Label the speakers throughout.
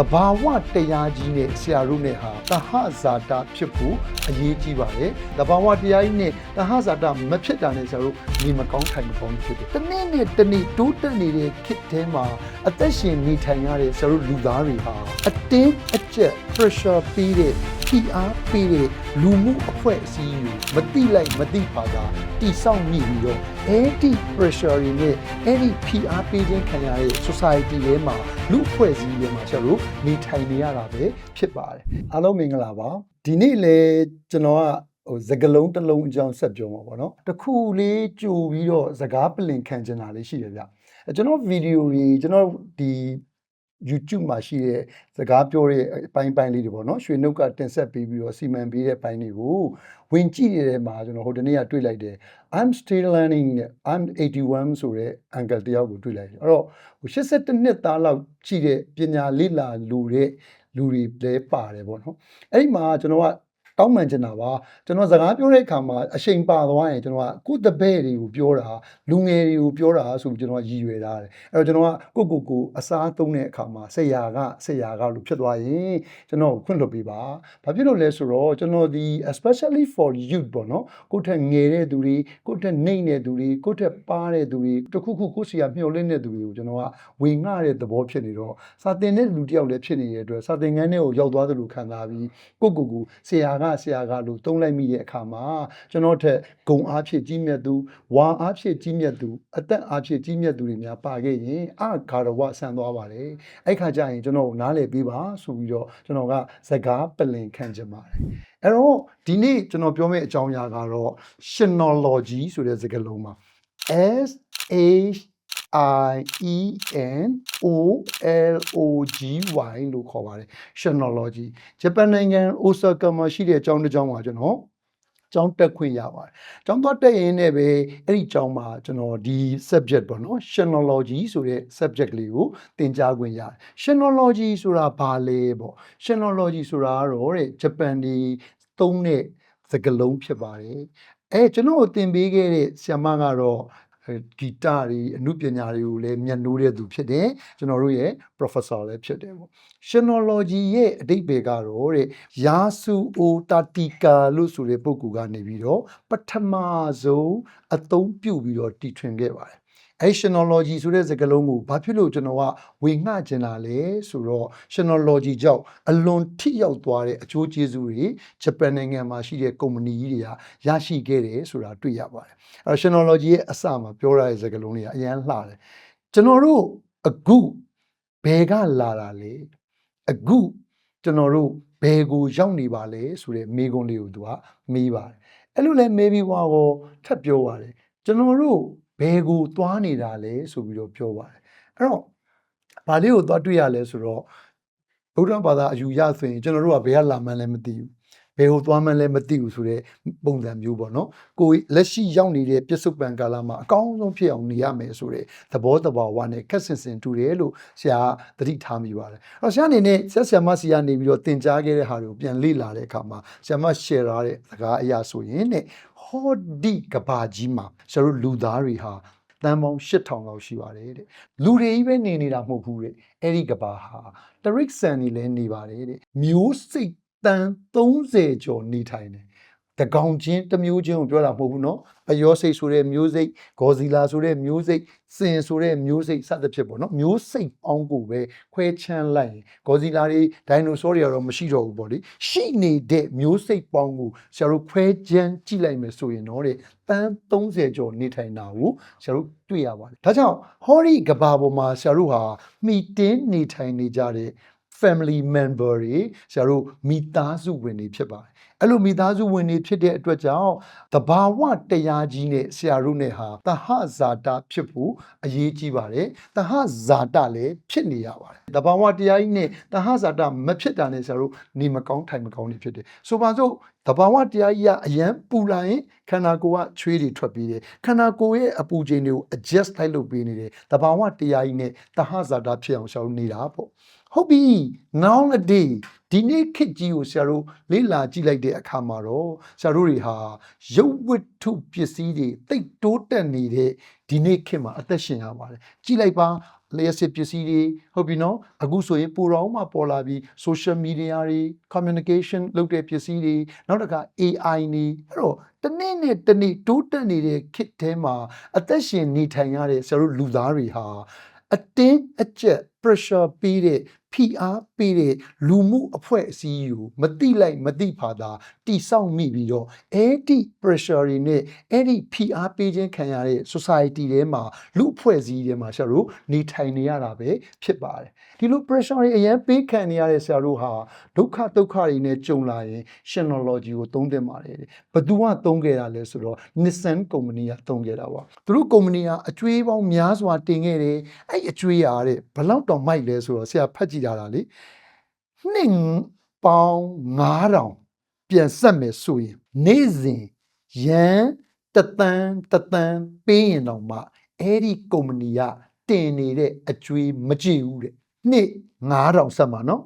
Speaker 1: တဘာဝတရားကြီးနဲ့ဆရာတို့နဲ့ဟာတဟဇာတာဖြစ်ဖို့အရေးကြီးပါတယ်တဘာဝတရားကြီးနဲ့တဟဇာတာမဖြစ်တာနဲ့ဆရာတို့နေမကောင်းထိုင်မကောင်းဖြစ်တယ်တနေ့နဲ့တနေ့တိုးတက်နေတဲ့ခေတ်ထဲမှာအသက်ရှင်နေထိုင်ရတဲ့ဆရာတို့လူသားတွေဟာအတင်းအကျပ် pressure ပေးတဲ့ ဖိအားပေးတဲ့လူမှုအဖွဲ့အစည်းတွေမတိလိုက်မတိပါတာတိဆောက်မိပြီးတော့အဲ့ဒီ pressure တွေနဲ့အဲ့ဒီဖိအားပေးခြင်းခံရတဲ့ society ထဲမှာလူအဖွဲ့အစည်းတွေမှာကျွန်တော်တို့နေထိုင်နေရတာပဲဖြစ်ပါတယ်အားလုံးမင်္ဂလာပါဒီနေ့လေကျွန်တော်ကဟိုစကလုံးတစ်လုံးအကြောင်းဆက်ပြောမှာပေါ့နော်တစ်ခုလေးကြိုပြီးတော့စကားပလင်ခံချင်တာလေးရှိတယ်ဗျအဲကျွန်တော်ဗီဒီယိုတွေကျွန်တော်ဒီ YouTube မှာရှိတဲ့စကားပြောတဲ့အပိုင်းပိုင်းလေးတွေပေါ့နော်ရွှေနှုတ်ကတင်ဆက်ပေးပြီးတော့စီမံပေးတဲ့အပိုင်းတွေကိုဝင်ကြည့်နေတဲ့မှာကျွန်တော်ဟိုတနေ့ကတွေ့လိုက်တယ် I'm still learning နဲ့ I'm 81ဆိုတဲ့ uncle တယောက်ကိုတွေ့လိုက်တယ်အဲ့တော့ဟို82နှစ်သားလောက်ရှိတဲ့ပညာလေ့လာလူတဲ့လူတွေလည်းပါတယ်ပေါ့နော်အဲ့ဒီမှာကျွန်တော်က တောင်းပန်ချင်တာပါကျွန်တော်စကားပြောတဲ့အခါမှာအချိန်ပါသွားရင်ကျွန်တော်ကကိုယ့်တပည့်တွေကိုပြောတာလူငယ်တွေကိုပြောတာဆိုပြီးကျွန်တော်ကရည်ရွယ်ထားတယ်အဲ့တော့ကျွန်တော်ကကိုယ့်ကိုယ်ကိုအစားသုံးတဲ့အခါမှာဆရာကဆရာကလို့ဖြစ်သွားရင်ကျွန်တော်ကိုခွင့်လွှတ်ပေးပါဘာဖြစ်လို့လဲဆိုတော့ကျွန်တော်ဒီ especially for youth ပေါ့နော်ကိုယ့်ထက်ငယ်တဲ့သူတွေကိုယ့်ထက်နှိမ့်တဲ့သူတွေကိုယ့်ထက်ပါတဲ့သူတွေတခုခုကိုယ့်စီကမျှော်လင့်တဲ့သူတွေကိုကျွန်တော်ကဝင်ငှတဲ့သဘောဖြစ်နေတော့စာသင်တဲ့လူတစ်ယောက်လည်းဖြစ်နေတဲ့အတွက်စာသင်ခန်းထဲကိုရောက်သွားသလိုခံစားပြီးကိုယ့်ကိုယ်ကိုဆရာကဆရာကလို့သုံးလိုက်မိတဲ့အခါမှာကျွန်တော်ထက်ဂုံအားဖြင့်ကြီးမြတ်သူဝါအားဖြင့်ကြီးမြတ်သူအသက်အားဖြင့်ကြီးမြတ်သူတွေများပါခဲ့ရင်အဂါရဝဆန်သွားပါတယ်အဲ့ခါကျရင်ကျွန်တော်ကိုနားလည်ပေးပါဆိုပြီးတော့ကျွန်တော်ကစကားပလင်ခံချင်ပါတယ်အဲ့တော့ဒီနေ့ကျွန်တော်ပြောမယ့်အကြောင်းအရာကတော့ Shnology ဆိုတဲ့စကားလုံးမှာ S H I E N O L O G Y လို့ခေါ်ပါတယ် Shnology ဂျပန်နိုင်ငံအိုဆာကာမှာရှိတဲ့အကြောင်းတစ်ကြောင်းပါကျွန်တော်ကျောင်းတက်ခွင့်ရပါတယ်။ကျောင်းသွားတက်ရင်လည်းပဲအဲ့ဒီကျောင်းမှာကျွန်တော်ဒီ subject ပေါ့နော် Shnology ဆိုတဲ့ subject လေးကိုသင်ကြားခွင့်ရတယ်။ Shnology ဆိုတာဘာလဲပေါ့။ Shnology ဆိုတာကတော့တဲ့ဂျပန်ဒီသုံးတဲ့စကားလုံးဖြစ်ပါတယ်။အဲကျွန်တော်ကိုသင်ပေးခဲ့တဲ့ဆရာမကတော့အဲ ဂီတတွေအမှုပညာတွေကိုလည်းမျက်နှိုးတဲ့သူဖြစ်တယ်ကျွန်တော်တို့ရဲ့ professor လည်းဖြစ်တယ်ပေါ့ Shnology ရဲ့အဓိပ္ပာယ်ကတော့တဲ့ယာစုအိုတာတီကာလို့ဆိုတဲ့ပုဂ္ဂိုလ်ကနေပြီးတော့ပထမဆုံးအသုံးပြုပြီးတော့တည်ထွင်ခဲ့ပါတယ် အဲ Shnology ဆိုတဲ့စကားလုံးကိုဘာဖြစ်လို့ကျွန်တော်ကဝေငှကျင်တာလဲဆိုတော့ Shnology ကြောင့်အလွန်ထိရောက်သွားတဲ့အကျိုးကျေးဇူးတွေဂျပန်နိုင်ငံမှာရှိတဲ့ကုမ္ပဏီကြီးတွေကရရှိခဲ့တယ်ဆိုတာတွေ့ရပါတယ်အဲတော့ Shnology ရဲ့အစမှာပြောရတဲ့စကားလုံးတွေကအရန်လှတယ်ကျွန်တော်တို့အခုဘယ်ကလာတာလဲအခုကျွန်တော်တို့ဘယ်ကိုရောက်နေပါလဲဆိုတဲ့မေးခွန်းလေးကိုသူကမေးပါတယ်အဲ့လိုလဲမေးပြီးွားတော့ထပ်ပြောပါတယ်ကျွန်တော်တို့ ဘယ်ကိုသွားနေတာလဲဆိုပြီးတော့ပြောပါတယ်အဲ့တော့ဘာလေးကိုသွားတွေ့ရလဲဆိုတော့ဗုဒ္ဓဘာသာအယူရဆိုရင်ကျွန်တော်တို့ကဘယ်ကလာမှန်းလည်းမသိဘူး ဘယ်ကိုသွားမှန်းလည်းမသိဘူးဆိုတဲ့ပုံစံမျိုးပေါ့နော်ကိုယ်လက်ရှိရောက်နေတဲ့ပြစ္ဆုတ်ပံကာလမှာအကောင်းဆုံးဖြစ်အောင်နေရမယ်ဆိုတဲ့သဘောတဘာဝနဲ့ခက်ဆင်ဆင်တူတယ်လို့ဆရာကသတိထားမိပါတယ်အဲ့တော့ဆရာအနေနဲ့ဆက်ဆရာမစီကနေပြီးတော့သင်ကြားခဲ့တဲ့ဟာတွေကိုပြန်လေ့လာတဲ့အခါမှာဆရာမ share ထားတဲ့စကားအရာဆိုရင်တဲ့ဟောဒီကဘာကြီးမှာဆရာတို့လူသားတွေဟာတန်ပေါင်း8000လောက်ရှိပါတယ်တဲ့လူတွေကြီးပဲနေနေတာမဟုတ်ဘူးတဲ့အဲ့ဒီကဘာဟာတရိတ်ဆန်နေလဲနေပါတယ်တဲ့မျိုးစိတ် တန်30ကျော်နေထိုင်တယ်တကောင်ချင်းတစ်မျိုးချင်းကိုပြောတာမဟုတ်ဘူးเนาะအယောစိတ်ဆိုတဲ့မျိုးစိတ်ဂေါ်ဇီလာဆိုတဲ့မျိုးစိတ်စင်ဆိုတဲ့မျိုးစိတ်စသဖြင့်ပေါ့เนาะမျိုးစိတ်အောင်းကိုပဲခွဲချမ်းလိုက်ရင်ဂေါ်ဇီလာတွေဒိုင်နိုဆောတွေကတော့မရှိတော့ဘူးပေါ့လေရှိနေတဲ့မျိုးစိတ်ပေါင်းကိုဆရာတို့ခွဲချမ်းကြည့်လိုက်မယ်ဆိုရင်တော့တဲ့တန်း30ကျော်နေထိုင်တာကိုဆရာတို့တွေ့ရပါတယ်ဒါကြောင့်ဟောဒီကဘာပေါ်မှာဆရာတို့ဟာမိတင်းနေထိုင်နေကြတဲ့ family member တွေဆရာတို့မိသားစုဝင်တွေဖြစ်ပါတယ်အဲ့လိုမိသားစုဝင်တွေဖြစ်တဲ့အတွက်ကြောင့်တဘာဝတရားကြီးနဲ့ဆရာတို့နဲ့ဟာတဟဇာတာဖြစ်ဖို့အရေးကြီးပါတယ်တဟဇာတာလည်းဖြစ်နေရပါတယ်တဘာဝတရားကြီးနဲ့တဟဇာတာမဖြစ်တာနဲ့ဆရာတို့နေမကောင်းထိုင်မကောင်းနေဖြစ်တယ်ဆိုပါစို့တဘာဝတရားကြီးကအရန်ပူလာရင်ခန္ဓာကိုယ်ကချွေးတွေထွက်ပြီးတယ်ခန္ဓာကိုယ်ရဲ့အပူချိန်တွေကို adjust လိုက်လုပ်ပေးနေတယ်တဘာဝတရားကြီးနဲ့တဟဇာတာဖြစ်အောင်ရှောင်နေတာပေါ့ ဟုတ်ပြီ now a day ဒီနေ့ခေတ်ကြီးကိုဆရာတို့လေ့လာကြည့်လိုက်တဲ့အခါမှာတော့ဆရာတို့တွေဟာရုပ်ဝတ္ထုပစ္စည်းတွေတိတ်တိုးတက်နေတဲ့ဒီနေ့ခေတ်မှာအသက်ရှင်ရပါတယ်ကြည့်လိုက်ပါလျှက်စစ်ပစ္စည်းတွေဟုတ်ပြီနော်အခုဆိုရင်ပိုတော်မှပေါ်လာပြီး social media တွေ communication လုပ်တဲ့ပစ္စည်းတွေနောက်တစ်ခါ AI နေအဲ့တော့တစ်နေ့နဲ့တစ်နေ့တိုးတက်နေတဲ့ခေတ်ထဲမှာအသက်ရှင်နေထိုင်ရတဲ့ဆရာတို့လူသားတွေဟာအတင်းအကျပ် pressure ပေးတဲ့ ဖိအား ပေးတဲ့လူမှုအဖွဲ့အစည်းကိုမတိလိုက်မတိဖာသာတိဆောက်မိပြီးတော့အဲ့ဒီ pressure တွေနဲ့အဲ့ဒီဖိအားပေးခြင်းခံရတဲ့ society ထဲမှာလူအဖွဲ့အစည်းထဲမှာဆရာတို့နေထိုင်နေရတာပဲဖြစ်ပါတယ်ဒီလို pressure တွေအရင်ပေးခံနေရတဲ့ဆရာတို့ဟာဒုက္ခဒုက္ခတွေနဲ့ကြုံလာရင် Synology ကိုသုံးသင့်ပါတယ်တဲ့ဘယ်သူကသုံးခဲ့တာလဲဆိုတော့ Nissan ကုမ္ပဏီကသုံးခဲ့တာပါသူတို့ကုမ္ပဏီကအကျွေးပေါင်းများစွာတင်ခဲ့တယ်အဲ့အကျွေးရတဲ့ဘယ်လောက်တော့မိုက်လဲဆိုတော့ဆရာဖတ်ကြည့်တာလားလေ နှစ်ပေါင်း9000ပြန်ဆက်မယ်ဆိုရင်နေ့စဉ်ရန်တသန်းတသန်းပေးရင်တော့မှအဲ့ဒီကုမ္ပဏီကတင်နေတဲ့အကျွေးမကြည့်ဘူးတဲ့နှစ်9000ဆက်မှာနော်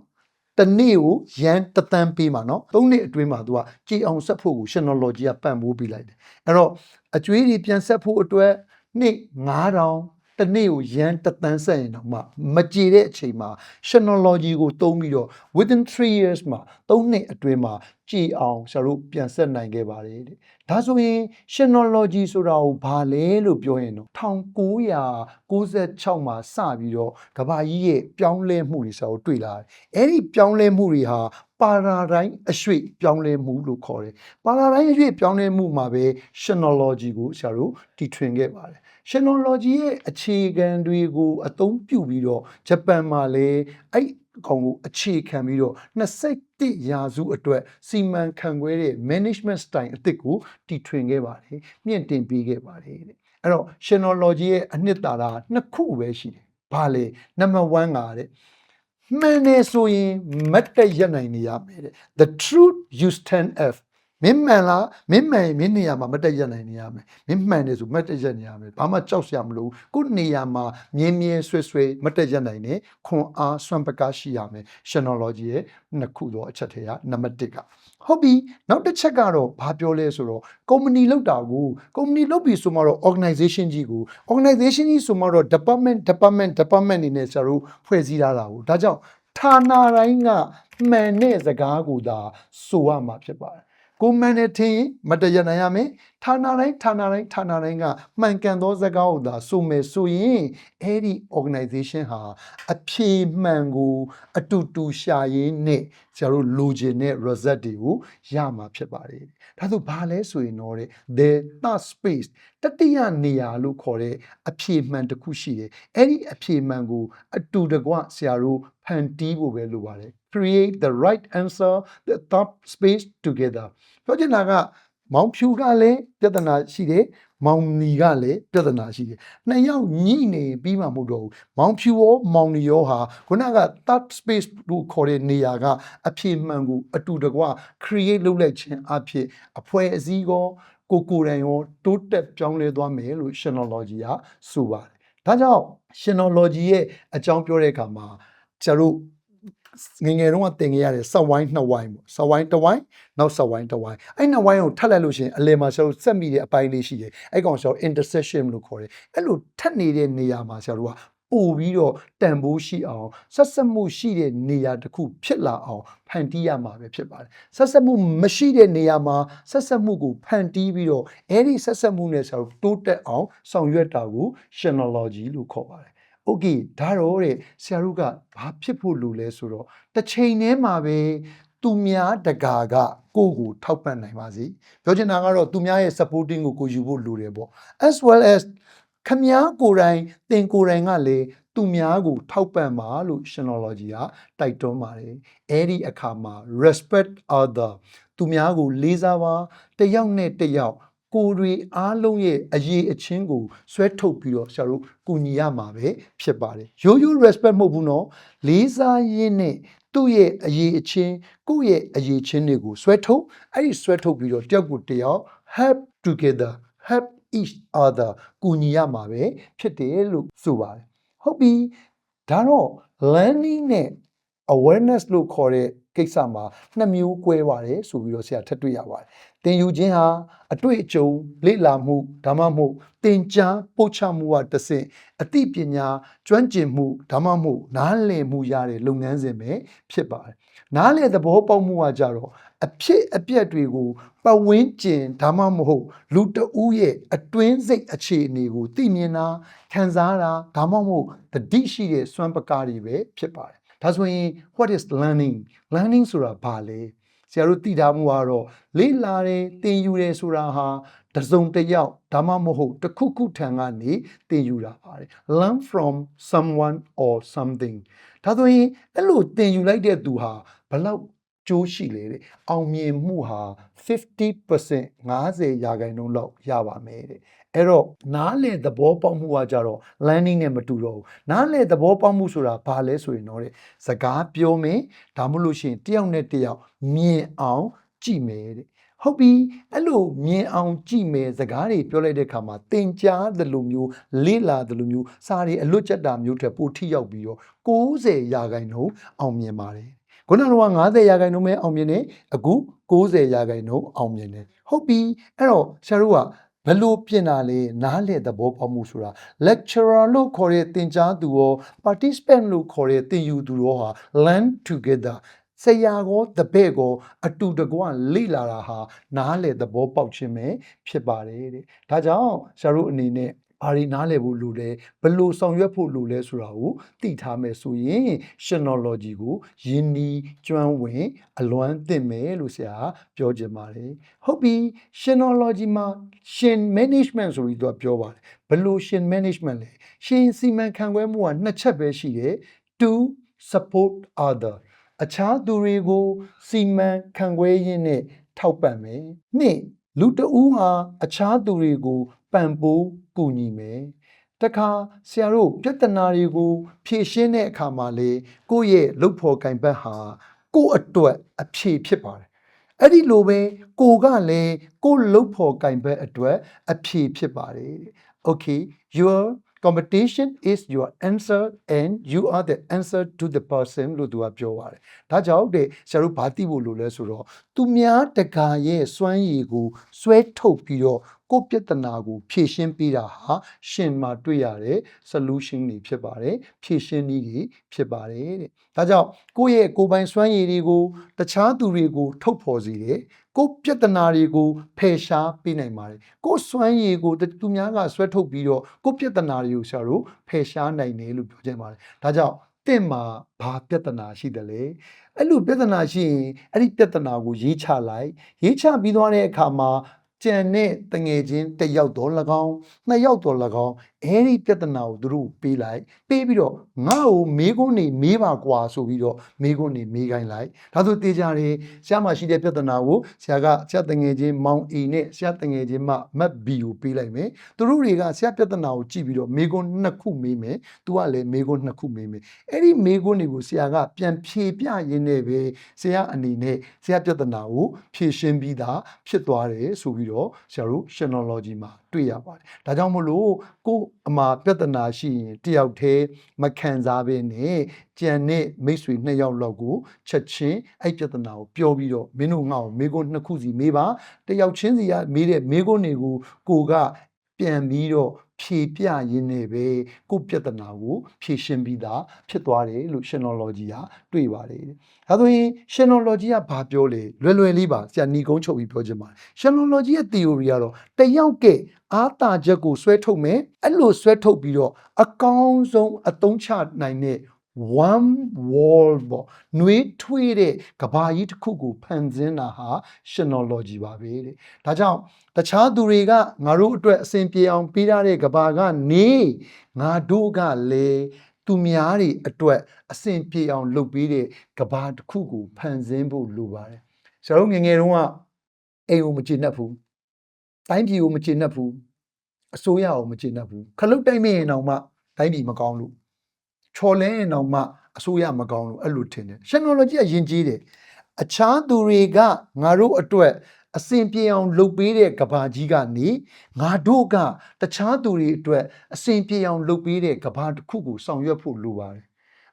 Speaker 1: တနေ့ကိုရန်တသန်းပေးမှာနော်၃နှစ်အတွင်းမှာသူကကြည်အောင်ဆက်ဖို့ကို Synology ကပံ့ပိုးပေးလိုက်တယ်အဲ့တော့အကျွေးတွေပြန်ဆက်ဖို့အတွက်နှစ်9000 တနေ့ကိုရန်တသန်းဆက်ရင်တော့မှမကြည်တဲ့အချိန်မှာ Synology ကိုသုံးပြီးတော့ within 3 years မှာ၃နှစ်အတွင်းမှာကြည်အောင်ဆရာတို့ပြန်ဆက်နိုင်ခဲ့ပါတယ်တဲ့ဒါဆိုရင် Synology ဆိုတာကိုဘာလဲလို့ပြောရင်တော့1996မှာစပြီးတော့ကမ္ဘာကြီးရဲ့ပြောင်းလဲမှုတွေဆရာတို့တွေ့လာတယ်အဲ့ဒီပြောင်းလဲမှုတွေဟာပါရာတိုင်းအရွှေ့ပြောင်းလဲမှုလို့ခေါ်တယ်ပါရာတိုင်းအရွှေ့ပြောင်းလဲမှုမှာပဲ Synology ကိုဆရာတို့တီထွင်ခဲ့ပါတယ် Synology ရဲ့အခြေခံတွေကိုအသုံးပြုပြီးတော့ဂျပန်မှာလည်းအဲ့အကောင်ကိုအခြေခံပြီးတော့21ရာစုအတွက်စီမံခန့်ခွဲတဲ့ management style အသစ်ကိုတီထွင်ခဲ့ပါတယ်မြင့်တင်ပေးခဲ့ပါတယ်တဲ့အဲ့တော့ Synology ရဲ့အနှစ်သာရနှစ်ခုပဲရှိတယ်ဘာလဲ number 1ကတဲ့မှန်တယ်ဆိုရင်မတ်တက်ရက်နိုင်နေရမယ်တဲ့ the truth you stand f မင်းမှန်လားမင်းမှန်ရင်မင်းနေရာမှာမတက်ရက်နိုင်နေရမယ်မင်းမှန်တယ်ဆိုမတက်ရက်နေရမယ်ဘာမှကြောက်စရာမလိုဘူးကိုယ့်နေရာမှာမြင်းမြင်းဆွဲဆွဲမတက်ရက်နိုင်နဲ့ခွန်အားစွမ်းပကားရှိရမယ် Synology ရဲ့နှစ်ခုသောအချက်ထဲကနံပါတ်1ကဟုတ်ပြီနောက်တစ်ချက်ကတော့ဘာပြောလဲဆိုတော့ကုမ္ပဏီလောက်တာကိုကုမ္ပဏီလောက်ပြီဆိုမှတော့ organization ကြီးကို organization ကြီးဆိုမှတော့ department department department နေနဲ့ဆရာတို့ဖွဲ့စည်းထားတာကိုဒါကြောင့်ဌာနတိုင်းကမှန်တဲ့စကားကိုသာဆိုရမှာဖြစ်ပါတယ် ကိုမှန်တဲ့ထင်ရင်မတရနိုင်ရမယ်ဌာနတိုင်းဌာနတိုင်းဌာနတိုင်းကမှန်ကန်သောစကားကိုသာဆိုမယ်ဆိုရင်အဲ့ဒီ organization ဟာအဖြေမှန်ကို အတူတူရှာရင်းနဲ့ ဆရာတို့လိုချင်တဲ့ result တွေကိုရမှာဖြစ်ပါတယ်ဒါဆိုဘာလဲဆိုရင်တော့တဲ့ the third space တတိယနေရာလို့ခေါ်တဲ့အဖြေမှန်တစ်ခုရှိတယ်အဲ့ဒီအဖြေမှန်ကိုအတူတကွဆရာတို့ဖန်တီးဖို့ပဲလိုပါတယ် create the right answer the third space together ပြောချင်တာကမောင်ဖြူကလည်းပြဿနာရှိတယ် မောင်နီကလည်းပြဿနာရှိတယ်နှစ်ယောက်ညှိနေပြီးမှမဟုတ်တော့ဘူးမောင်ဖြူရောမောင်နီရောဟာခုနက third space လို့ခေါ်တဲ့နေရာကအဖြေမှန်ကိုအတူတကွ create လုပ်လိုက်ခြင်းအဖြစ်အဖွဲ့အစည်းကောကိုကိုယ်တိုင်ရောတိုးတက်ပြောင်းလဲသွားမယ်လို့ Synology ကဆိုပါတယ်ဒါကြောင့် Synology ရဲ့အကြောင်းပြောတဲ့အခါမှာကျတို့ ငယ်ငယ်တုန်းကသင်ခဲ့ရတဲ့ဆက်ဝိုင်းနှစ်ဝိုင်းပေါ့ဆက်ဝိုင်းတစ်ဝိုင်းနောက်ဆက်ဝိုင်းတစ်ဝိုင်းအဲ့နှစ်ဝိုင်းကိုထပ်လိုက်လို့ရှိရင်အလယ်မှာဆရာတို့ဆက်မိတဲ့အပိုင်းလေးရှိတယ်အဲ့ကောင်ဆရာတို့ intersection လို့ခေါ်တယ်အဲ့လိုထပ်နေတဲ့နေရာမှာဆရာတို့ကပို့ပြီးတော့တန်ဖိုးရှိအောင်ဆက်ဆက်မှုရှိတဲ့နေရာတစ်ခုဖြစ်လာအောင်ဖန်တီးရမှာပဲဖြစ်ပါတယ်ဆက်ဆက်မှုမရှိတဲ့နေရာမှာဆက်ဆက်မှုကိုဖန်တီးပြီးတော့အဲ့ဒီဆက်ဆက်မှုနဲ့ဆရာတို့တိုးတက်အောင်ဆောင်ရွက်တာကို Synology လို့ခေါ်ပါတယ် โอเคဒါတော့တဲ့ဆရာတို့ကဘာဖြစ်ဖို့လိုလဲဆိုတော့တစ်ချိန်တည်းမှာပဲသူများတကာကကိုယ့်ကိုထောက်ပံ့နိုင်ပါစေပြောချင်တာကတော့သူများရဲ့ supporting ကိုကိုယူဖို့လိုတယ်ပေါ့ as well as ခမားကိုယ်တိုင်သင်ကိုယ်တိုင်ကလည်းသူများကိုထောက်ပံ့ပါလို့ Synology ကတိုက်တွန်းပါတယ်အဲ့ဒီအခါမှာ respect other သူများကိုလေးစားပါတစ်ယောက်နဲ့တစ်ယောက် ကိုယ်တွေအားလုံးရဲ့အရေးအချင်းကိုဆွဲထုတ်ပြီးတော့ဆရာတို့ကူညီရမှာပဲဖြစ်ပါတယ်ရိုးရိုး respect မဟုတ်ဘူးနော်လေးစားရင်းနဲ့သူ့ရဲ့အရေးအချင်းကိုယ့်ရဲ့အရေးချင်းတွေကိုဆွဲထုတ်အဲ့ဒီဆွဲထုတ်ပြီးတော့တယောက်ကိုတယောက် help together help each other ကူညီရမှာပဲဖြစ်တယ်လို့ဆိုပါတယ်ဟုတ်ပြီဒါတော့ learning နဲ့ awareness လို့ခေါ်တဲ့ကိစ္စမှာနှစ်မျိုးကွဲပါတယ်ဆိုပြီးတော့ဆရာထပ်တွေ့ရပါတယ် သင်ယူခြင်းဟာအတွေ့အကြုံလေ့လာမှုဒါမှမဟုတ်သင်ကြားပို့ချမှုကတစ်ဆင့်အသိပညာကျွမ်းကျင်မှုဒါမှမဟုတ်နားလည်မှုရတဲ့လုပ်ငန်းစဉ်ပဲဖြစ်ပါတယ်နားလည်သဘောပေါက်မှုကကြတော့အဖြစ်အပျက်တွေကိုပတ်ဝန်းကျင်ဒါမှမဟုတ်လူတဦးရဲ့အတွင်းစိတ်အခြေအနေကိုသိမြင်တာခံစားတာဒါမှမဟုတ်တတိရှိတဲ့စွမ်းပကားတွေပဲဖြစ်ပါတယ်ဒါဆိုရင် what is learning learning ဆိုတာဘာလဲ ဆရာတို့သိထားမှုကတော့လေ့လာတယ်သင်ယူတယ်ဆိုတာဟာတစ်စုံတစ်ယောက်ဒါမှမဟုတ်တစ်ခုခုထံကနေသင်ယူတာပါတယ် learn from someone or something ဒါဆိုရင်အဲ့လိုသင်ယူလိုက်တဲ့သူဟာဘယ်လောက် ကျိုးရှိလေတဲ့အောင်မြင်မှုဟာ50% 50ရာခိုင်နှုန်းလောက်ရပါမယ်တဲ့အဲ့တော့နားလေသဘောပေါက်မှုကကြတော့ learning နဲ့မတူတော့ဘူးနားလေသဘောပေါက်မှုဆိုတာဘာလဲဆိုရင်တော့တဲ့စကားပြောမယ်ဒါမှမဟုတ်လို့ရှိရင်တယောက်နဲ့တယောက်မြင်အောင်ကြည့်မယ်တဲ့ဟုတ်ပြီအဲ့လိုမြင်အောင်ကြည့်မယ်စကားတွေပြောလိုက်တဲ့အခါမှာသင်ကြားသလိုမျိုးလေ့လာသလိုမျိုးစာတွေအလွတ်ကျက်တာမျိုးတွေပိုထိရောက်ပြီးတော့90ရာခိုင်နှုန်းအောင်မြင်ပါတယ် ခုနကတော့90ရာခိုင်နှုန်းပဲအောင်မြင်တယ်အခု90ရာခိုင်နှုန်းအောင်မြင်တယ်ဟုတ်ပြီအဲ့တော့ဆရာတို့ကဘယ်လိုပြင်တာလဲနားလေသဘောပေါက်မှုဆိုတာ lecturer လို့ခေါ်တဲ့သင်ကြားသူရော participant လို့ခေါ်တဲ့သင်ယူသူရောဟာ learn together ဆရာကောတပည့်ကောအတူတကွလေ့လာတာဟာနားလေသဘောပေါက်ခြင်းပဲဖြစ်ပါတယ်တဲ့ဒါကြောင့်ဆရာတို့အနေနဲ့ ဘာတွေနားလည်ဖို့လိုလဲဘယ်လိုဆောင်ရွက်ဖို့လိုလဲဆိုတာကိုသိထားမယ်ဆိုရင် Shnology ကိုယဉ်နီးကျွမ်းဝင် အလွမ်းသင့်မယ်လို့ဆရာပြောချင်ပါတယ်ဟုတ်ပြီ Shnology မှာရှင် management ဆိုပြီးတော့ပြောပါတယ်ဘယ်လိုရှင် management လဲရှင်စီမံခန့်ခွဲမှုကနှစ်ချက်ပဲရှိတယ် to support other အခြားသူတွေကိုစီမံခန့်ခွဲရင်းနဲ့ထောက်ပံ့မယ်။နှစ်လူတဦးဟာအခြားသူတွေကိုပံ့ပိုး ကူညီမယ်။တခါဆရာတို့ပြဿနာတွေကို ဖြေရှင်းတဲ့အခါမှာလေကိုယ့်ရဲ့လုပ်ဖို့ကင်ဘက်ဟာကိုယ့်အတွက်အဖြေဖြစ်ပါတယ်။အဲ့ဒီလိုပဲကိုကလည်းကိုယ့်လုပ်ဖို့ကင်ဘက်အတွက်အဖြေဖြစ်ပါတယ်တဲ့။ Okay your competition is your answer and you are the answer to the person လို့သူကပြောပါတယ်။ဒါကြောင့်တဲ့ဆရာတို့ဘာသိဖို့လိုလဲဆိုတော့သူများတကာရဲ့စွမ်းရည်ကိုဆွဲထုတ်ပြီးတော့ ကိုယ့်ပြဿနာကိုဖြေရှင်းပေးတာဟာရှင်မှာတွေ့ရတဲ့ solution တွေဖြစ်ပါတယ်။ဖြေရှင်းနည်းတွေဖြစ်ပါတယ်တဲ့။ဒါကြောင့်ကိုယ့်ရဲ့ကိုယ်ပိုင်စွမ်းရည်တွေကိုတခြားသူတွေကိုထုတ်ဖော်စေတယ်။ကိုယ်ပြဿနာတွေကိုဖယ်ရှားပေးနိုင်ပါတယ်။ကိုယ်စွမ်းရည်ကိုသူများကဆွဲထုတ်ပြီးတော့ကိုယ်ပြဿနာတွေကိုဆရာတို့ဖယ်ရှားနိုင်တယ်လို့ပြောချင်ပါတယ်။ဒါကြောင့်တင့်မှာဘာပြဿနာရှိတယ်လဲအဲ့လိုပြဿနာရှိရင်အဲ့ဒီပြဿနာကိုရေးချလိုက်ရေးချပြီးသွားတဲ့အခါမှာ ကြံတဲ့တငယ်ချင်းတစ်ယောက်တော့၎င်းနှစ်ယောက်တော့၎င်းအဲ့ဒီပြဿနာကိုသူတို့ပေးလိုက်ပေးပြီးတော့ငါ့ကိုမေးခွန်းနေမေးပါကွာဆိုပြီးတော့မေးခွန်းနေမေးခိုင်းလိုက်ဒါဆိုတေးကြတယ်ဆရာမရှိတဲ့ပြဿနာကိုဆရာကဆရာတငယ်ချင်းမောင်အီနဲ့ဆရာတငယ်ချင်းမမတ်ဘီကိုပေးလိုက်မယ်သူတို့တွေကဆရာပြဿနာကိုကြည့်ပြီးတော့မေးခွန်းနှစ်ခုမေးမယ်သူကလည်းမေးခွန်းနှစ်ခုမေးမယ်အဲ့ဒီမေးခွန်းတွေကိုဆရာကပြန်ဖြေပြရင်းနဲ့ပဲဆရာအနေနဲ့ဆရာပြဿနာကိုဖြေရှင်းပြီးသားဖြစ်သွားတယ်ဆိုပြီးတော့ဆရာတို့ Shnology မှာတွေ့ရပါတယ်ဒါကြောင့်မို့လို့ကိုယ်အမှာပြဿနာရှိရင်တယောက်တည်းမခံစားဘဲနဲ့ကြံတဲ့မိတ်ဆွေနှစ်ယောက်လောက်ကိုချက်ချင်းအဲ့ပြဿနာကိုပြောပြီးတော့မင်းတို့ငါ့ကိုမေးခွန်းနှစ်ခုစီမေးပါတယောက်ချင်းစီကမေးတဲ့မေးခွန်းတွေကိုကိုကပြန်ပြီးတော့ ဖြေပြရင်းနဲ့ပဲကိုယ့်ပြဿနာကိုဖြေရှင်းပြီးသားဖြစ်သွားတယ်လို့ Shnology ကတွေ့ပါတယ်တဲ့။ဒါဆိုရင် Shnology ကဘာပြောလဲလွယ်လွယ်လေးပါဆရာညီကုန်းချုပ်ပြီးပြောချင်ပါတယ်။ Shnology ရဲ့ theory ကတော့တယောက်ကအားတာချက်ကိုဆွဲထုတ်မယ်အဲ့လိုဆွဲထုတ်ပြီးတော့အကောင်းဆုံးအသုံးချနိုင်တဲ့ one wall ပေါ့ຫນွေးထွေးတဲ့ကဘာကြီးတစ်ခုကိုဖန်ဆင်းတာဟာ Shnology ပါပဲတဲ့ဒါကြောင့်တခြားသူတွေကငါတို့အတွက်အစဉ်ပြေအောင်ပေးထားတဲ့ကဘာကနေငါတို့ကလည်းသူများတွေအတွက်အစဉ်ပြေအောင်လုပ်ပေးတဲ့ကဘာတစ်ခုကိုဖန်ဆင်းဖို့လိုပါတယ်ဆရာတို့ငယ်ငယ်တုန်းကအိမ်ကိုမကျေနပ်ဘူးတိုင်းပြည်ကိုမကျေနပ်ဘူးအစိုးရကိုမကျေနပ်ဘူးခလုတ်တိုက်မိရင်တော့မှတိုင်းပြည်မကောင်းလို့ ချော်လဲရင်တော့မှအစိုးရမကောင်းလို့အဲ့လိုထင်တယ် technology ကယဉ်ကျေးတယ်အခြားသူတွေကငါတို့အတွက်အစင်ပြေအောင်လုပ်ပေးတဲ့ကဘာကြီးကနေငါတို့ကတခြားသူတွေအတွက်အစင်ပြေအောင်လုပ်ပေးတဲ့ကဘာတစ်ခုကိုဆောင်ရွက်ဖို့လိုပါတယ်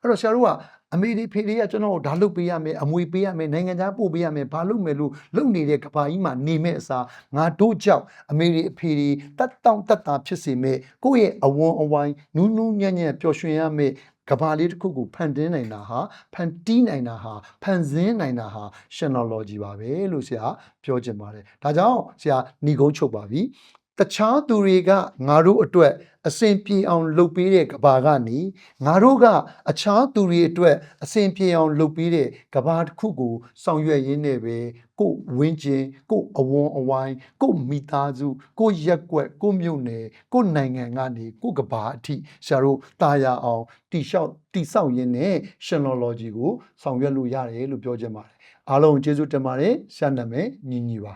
Speaker 1: အဲ့တော့ဆရာတို့ကအမေတွေဖေတွေကကျွန်တော်တို့ဒါလုပ်ပေးရမယ်အမွေပေးရမယ်နိုင်ငံခြားပို့ပေးရမယ်ဘာလုပ်မယ်လို့လုပ်နေတဲ့ကဘာကြီးမှာနေမဲ့အစားငါတို့ကြောင့်အမေတွေအဖေတွေတတ်တောင့်တတ်တာဖြစ်စေမဲ့ကိုယ့်ရဲ့အဝန်းအဝိုင်းနူးနူးညံ့ညံ့ပျော်ရွှင်ရမယ် ကဘာလေးတစ်ခုကိုဖန်တင်းနိုင်တာဟာဖန်တီးနိုင်တာဟာဖန်ဆင်းနိုင်တာဟာ Shenology ပါပဲလို့ဆရာပြောချင်ပါတယ်ဒါကြောင့်ဆရာဏီကုန်းချုပ်ပါပြီ တခြားသူတွေကငါတို့အတွက်အစဉ်ပြေအောင်လုပ်ပေးတဲ့ကဘာကနေငါတို့ကအခြားသူတွေအတွက်အစဉ်ပြေအောင်လုပ်ပေးတဲ့ကဘာတစ်ခုကိုဆောင်ရွက်ရင်းနဲ့ပဲကိုယ်ဝင်းကျင်ကိုယ်အဝန်းအဝိုင်းကိုယ်မိသားစုကိုယ်ရက်ကွက်ကိုယ်မြို့နယ်ကိုယ်နိုင်ငံကနေကိုယ်ကဘာအထိဆရာတို့တာယာအောင်တိလျှောက်တိဆောက်ရင်းနဲ့ Shenology ကိုဆောင်ရွက်လို့ရတယ်လို့ပြောချင်ပါတယ်အားလုံးကျေးဇူးတင်ပါတယ်ဆရာနာမည်ညီညီပါ